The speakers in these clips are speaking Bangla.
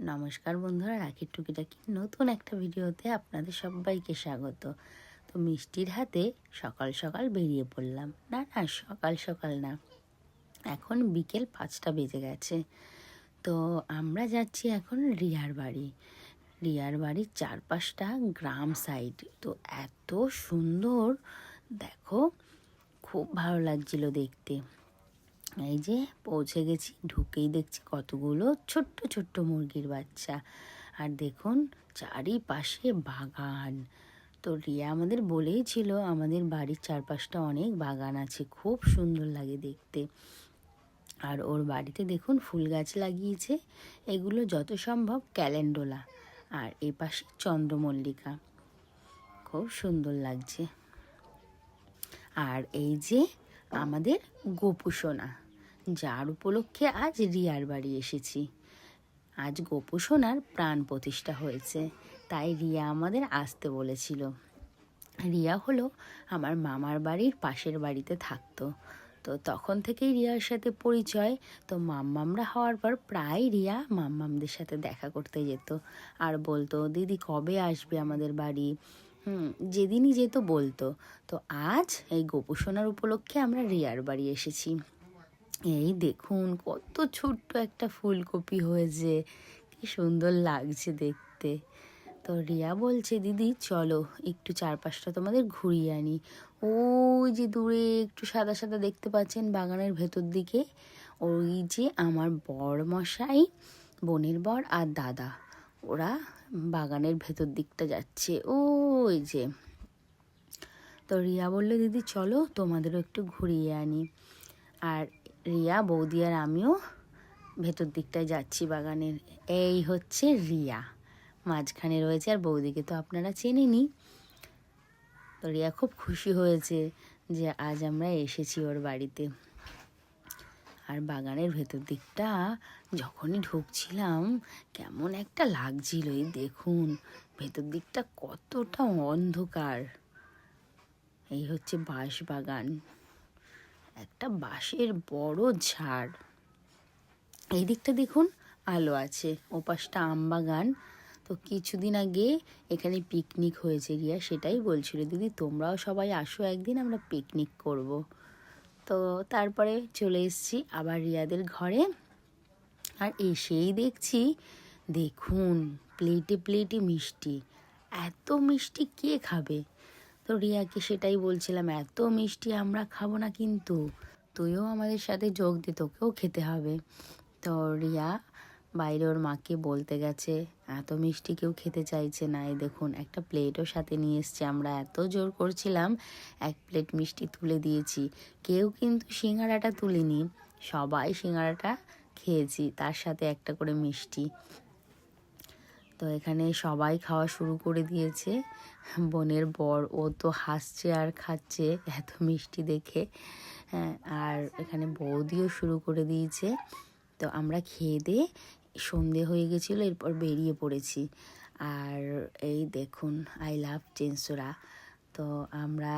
নমস্কার বন্ধুরা, রাখির টুকিটাকি নতুন একটা ভিডিওতে আপনাদের সবাইকে স্বাগত। তো মিষ্টির হাতে সকাল সকাল বেরিয়ে পড়লাম। না না, সকাল সকাল না। এখন বিকেল পাঁচটা বেজে গেছে। তো আমরা যাচ্ছি এখন রিয়ার বাড়ি। রিয়ার বাড়ির চারপাশটা গ্রাম সাইড। তো এত সুন্দর, দেখো, খুব ভালো লাগছিল দেখতে। এই যে পৌঁছে গেছি, ঢুকেই দেখছি কতগুলো ছোট্ট ছোট্ট মুরগির বাচ্চা। আর দেখুন, চারিপাশে বাগান। তো রিয়া আমাদের বলেই ছিল, আমাদের বাড়ির চারপাশটা অনেক বাগান আছে, খুব সুন্দর লাগে দেখতে। আর ওর বাড়িতে দেখুন, ফুল গাছ লাগিয়েছে। এগুলো যত সম্ভব ক্যালেন্ডোলা। আর এ পাশে চন্দ্রমল্লিকা। খুব সুন্দর লাগছে। আর এই যে আমাদের গোপুসোনা। যার উপলক্ষে আজ রিয়ার বাড়ি এসেছি। আজ গোপুসোনার প্রাণ প্রতিষ্ঠা হয়েছে, তাই রিয়া আমাদের আসতে বলেছিল। রিয়া হলো আমার মামার বাড়ির পাশের বাড়িতে থাকতো। তো তখন থেকেই রিয়ার সাথে পরিচয়, তো মাম্মামরা হওয়ার পর প্রায় রিয়া মাম্মামদের সাথে দেখা করতে যেত। আর বলতো, দিদি কবে আসবে আমাদের বাড়ি? হুম, যেদিনই যেত বলতো। তো আজ এই গোপুসোনার উপলক্ষে আমরা রিয়ার বাড়ি এসেছি। এই দেখুন কত ছোট্ট একটা ফুলকপি হয়েছে, কি সুন্দর লাগছে দেখতে। তো রিয়া বলছে, দিদি, চলো একটু চারপাশটা তোমাদের ঘুরিয়ে আনি। ওই যে দূরে একটু সাদা সাদা দেখতে পাচ্ছেন বাগানের ভেতর দিকে, ওই যে আমার বর মশাই, বোনের বর আর দাদা। ওরা বাগানের ভেতর দিকটা যাচ্ছে, ওই যে। তো রিয়া বলল, দিদি, চলো তোমাদেরও একটু ঘুরিয়ে আনি। আর রিয়া, বৌদি আর আমিও ভেতর দিকটায় যাচ্ছি বাগানের। এই হচ্ছে রিয়া। মাঝখানে রয়েছে আর বৌদিকে তো আপনারা চেনেনি তো রিয়া খুব খুশি হয়েছে যে আজ আমরা এসেছি ওর বাড়িতে। আর বাগানের ভেতর দিকটা যখনই ঢুকছিলাম, কেমন একটা লাগছিল। এই দেখুন, ভেতর দিকটা কতটা অন্ধকার। এই হচ্ছে বাঁশ বাগান একটা বাঁশের বড় ঝাড়। এই দিকটা দেখুন, আলো আছে, ওপাশটা আম বাগান। তো কিছুদিন আগে এখানে পিকনিক হয়েছে গিয়া, সেটাই বলছিল, দিদি, তোমরাও সবাই আসো একদিন, আমরা পিকনিক করব। তো তারপরে চলে এসেছি আবার রিয়াদের ঘরে। আর এসেই দেখছি, দেখুন প্লেটে প্লেটে মিষ্টি। এত মিষ্টি কে খাবে? তো রিয়াকে সেটাই বলছিলাম। এত মিষ্টি আমরা খাব না কিন্তু। তুইও আমাদের সাথে যোগ দে, তোকেও খেতে হবে। তো রিয়া বাইরে ওর মাকে বলতে গেছে, এত মিষ্টি কেউ খেতে চাইছে না। এই দেখুন, একটা প্লেটও সাথে নিয়ে এসছে। আমরা এত জোর করছিলাম, এক প্লেট মিষ্টি তুলে দিয়েছি। কেউ কিন্তু সিঙ্গারাটা তুলিনি। সবাই সিঙ্গারাটা খেয়েছি, তার সাথে একটা করে মিষ্টি। তো এখানে সবাই খাওয়া শুরু করে দিয়েছে। বোনের বর, ও তো হাসছে আর খাচ্ছে এত মিষ্টি দেখে। হ্যাঁ আর এখানে বৌদিও শুরু করে দিয়েছে। তো আমরা খেয়ে দিয়ে সন্ধে হয়ে গেছিল, এরপর বেরিয়ে পড়েছি। আর এই দেখুন আই লাভ চেন্সোরা তো আমরা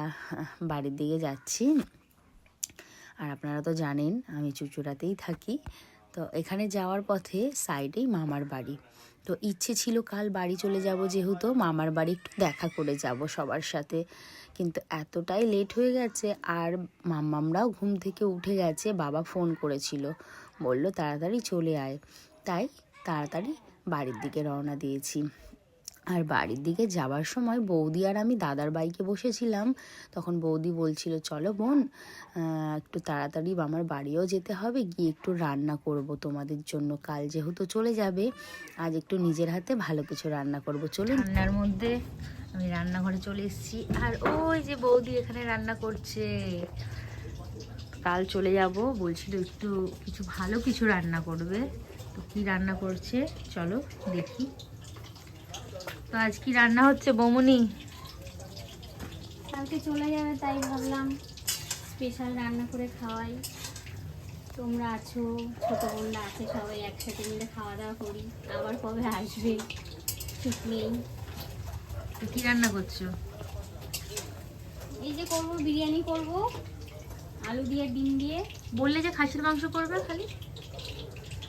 বাড়ির দিকে যাচ্ছি। আর আপনারা তো জানেন, আমি চুচুড়াতেই থাকি। তো এখানে যাওয়ার পথে সাইডেই মামার বাড়ি। তো ইচ্ছে ছিল কাল বাড়ি চলে যাব যেহেতু, মামার বাড়ি একটু দেখা করে যাব সবার সাথে। কিন্তু এতটাই লেট হয়ে গেছে আর মামামরাও ঘুম থেকে উঠে গেছে, বাবা ফোন করেছিল। বলল, তাড়াতাড়ি চলে আয়। তাই তাড়াতাড়ি বাড়ির দিকে রওনা দিয়েছি। আর বাড়ির দিকে যাবার সময় বৌদি আর আমি দাদার বাইকে বসেছিলাম। তখন বৌদি বলছিল, চলো বোন একটু তাড়াতাড়ি আমার বাড়িও যেতে হবে, গিয়ে একটু রান্না করব তোমাদের জন্য। কাল যেহেতু চলে যাবে, আজ একটু নিজের হাতে ভালো কিছু রান্না করব। চলে রান্নার মধ্যে আমি রান্নাঘরে চলে এসেছি। আর ওই যে বৌদি এখানে রান্না করছে। কাল চলে যাব, বলছিল একটু কিছু ভালো কিছু রান্না করবে। তো কি রান্না করছে? চলো দেখি। তো আজ কি রান্না হচ্ছে বৌমনি। কালকে চলে যাবে তাই ভাবলাম স্পেশাল রান্না করে খাওয়াই। তোমরা আছো ছোটো বোনরা আছে সবাই একসাথে মিলে খাওয়া দাওয়া করি। আবার কবে আসবে ঠিক নেই। কি রান্না করছ? এই যে করব বিরিয়ানি করব আলু দিয়ে ডিম দিয়ে। বললে যে খাসির মাংস করবে খালি।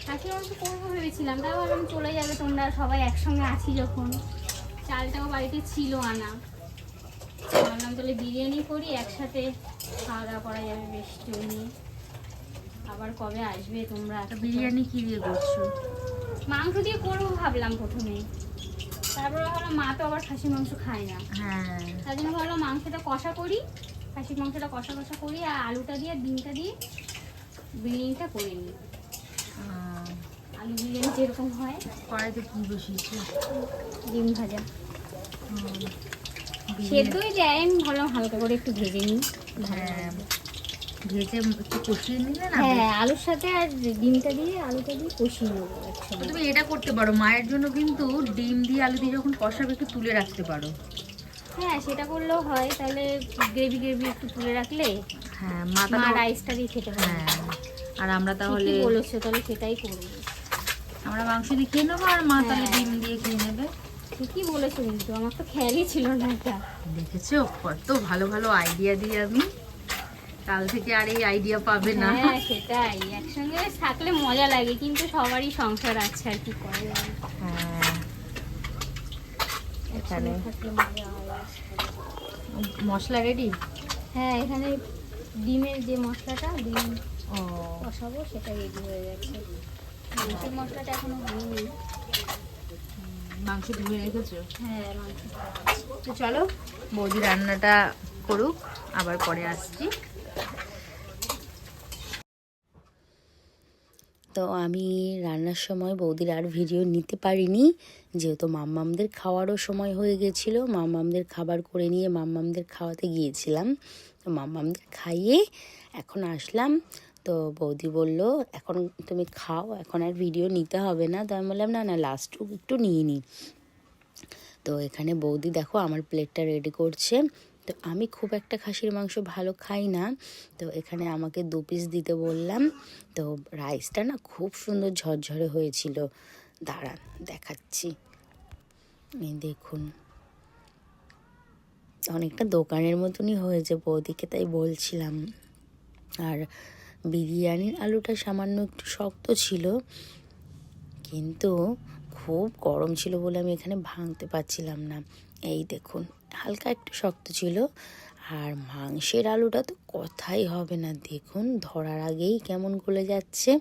খাসির মাংস করব ভেবেছিলাম তাও ভাবলাম চলে যাবে তোমরা সবাই একসঙ্গে আছি যখন। চালটাও বাড়িতে ছিল আনা। ভাবলাম তাহলে বিরিয়ানি করি একসাথে খাওয়া দাওয়া করা যাবে বেশ জমিয়ে আবার কবে আসবে তোমরা বিরিয়ানি কি দিয়ে করছ? মাংস দিয়ে করব ভাবলাম প্রথমে। তারপরে ভাবলাম মা তো আবার খাসির মাংস খায় না। হ্যাঁ। তার জন্য ভাবলাম মাংসটা কষা করি খাসির মাংসটা কষা কষা করি আর আলুটা দিয়ে ডিমটা দিয়ে বিরিয়ানিটা করে নিই। আলু বিরিয়ানি যেরকম হয়। কড়াইতে কি বসিয়েছো? ডিম ভাজা। সেদ্ধই দেয় আমি ভাবলাম হালকা করে একটু ভেজে নিই। হ্যাঁ ভেজে একটু কষিয়ে নিলে না হ্যাঁ আলুর সাথে আর ডিমটা দিয়ে আলুটা দিয়ে কষিয়ে নেব তুমি এটা করতে পারো মায়ের জন্য কিন্তু ডিম দিয়ে আলু দিয়ে যখন কষাবে একটু তুলে রাখতে পারো। হ্যাঁ সেটা করলেও হয় তাহলে গ্রেভি গ্রেভি একটু তুলে রাখলে হ্যাঁ মা রাইসটা দিয়ে খেতে পারে। হ্যাঁ আর আমরা তাহলে বলেছ তাহলে সেটাই করব। আমরা মাংস দিয়ে খেয়ে নেব আর মা তাহলে হ্যাঁ। ডিম দিয়ে খেয়ে নেবে। ঠিকই বলেছ কিন্তু আমার তো খেয়ালই ছিল না এটা। দেখেছ? কত ভালো ভালো আইডিয়া দিই আমি। কাল থেকে আর এই আইডিয়া পাবে না। হ্যাঁ সেটাই। একসঙ্গে থাকলে মজা লাগে কিন্তু সবারই সংসার আছে আর কি করা হ্যাঁ। এখানে। মশলা রেডি হ্যাঁ এখানে ডিমের যে মশলাটা ডিম ও। কষাবো সেটা রেডি হয়ে গেছে। মশলাটা এখনও হয়নি। মাংস ধুয়ে রেখেছো? হ্যাঁ তো চলো বৌদি রান্নাটা করুক আবার পরে আসছি। তো আমি রান্নার সময় বৌদির আর ভিডিও নিতে পারিনি যেহেতু মাম্মামদের খাওয়ারও সময় হয়ে গেছিল। মাম্মামদের খাবার করে নিয়ে মাম্মামদের খাওয়াতে গিয়েছিলাম। তো মাম্মামদের খাইয়ে এখন আসলাম। তো বৌদি বলল, এখন তুমি খাও, এখন আর ভিডিও নিতে হবে না। তো আমি বললাম, না না লাস্ট একটু নিয়ে নিই তো এখানে বৌদি দেখো আমার প্লেটটা রেডি করছে। তো আমি খুব একটা খাসির মাংস ভালো খাই না। তো এখানে আমাকে দু পিস দিতে বললাম। তো রাইসটা না খুব সুন্দর ঝরঝরে হয়েছিল। দাঁড়ান দেখাচ্ছি। এই দেখুন। অনেকটা দোকানের মতনই হয়েছে বৌদিকে, তাই বলছিলাম। আর বিরিয়ানির আলুটা সামান্য একটু শক্ত ছিল, কিন্তু খুব গরম ছিল বলে আমি এখানে ভাঙতে পারছিলাম না। এই দেখুন, হালকা একটু শক্ত ছিল, আর মাংসের আলুটা তো কথাই হবে না। দেখুন, ধরার আগেই কেমন গলে যাচ্ছে।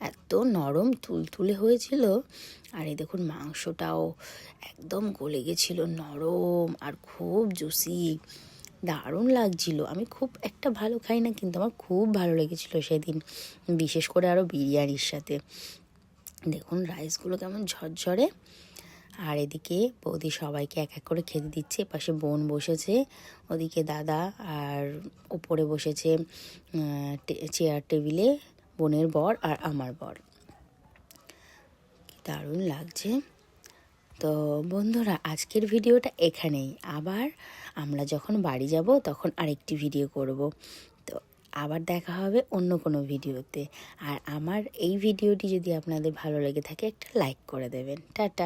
এত নরম তুলতুলে হয়েছিল, আর এই দেখুন, মাংসটাও একদম গলে গেছিল নরম আর খুব জুসি। দারুণ লাগছিল। আমি খুব একটা ভালো খাই না, কিন্তু আমার খুব ভালো লেগেছিল সেদিন, বিশেষ করে আরও বিরিয়ানির সাথে। দেখুন রাইসগুলো কেমন ঝরঝরে। আর এদিকে বৌদি সবাইকে এক এক করে খেতে দিচ্ছে। পাশে বোন বসেছে, ওদিকে দাদা আর উপরে বসেছে চেয়ার টেবিলে বোনের বর আর আমার বর। দারুণ লাগছে। তো বন্ধুরা, আজকের ভিডিওটা এখানেই। আবার আমরা যখন বাড়ি যাব, তখন আরেকটি ভিডিও করব। তো আবার দেখা হবে অন্য কোনো ভিডিওতে। আর আমার এই ভিডিওটি যদি আপনাদের ভালো লেগে থাকে, একটা লাইক করে দেবেন। টাটা।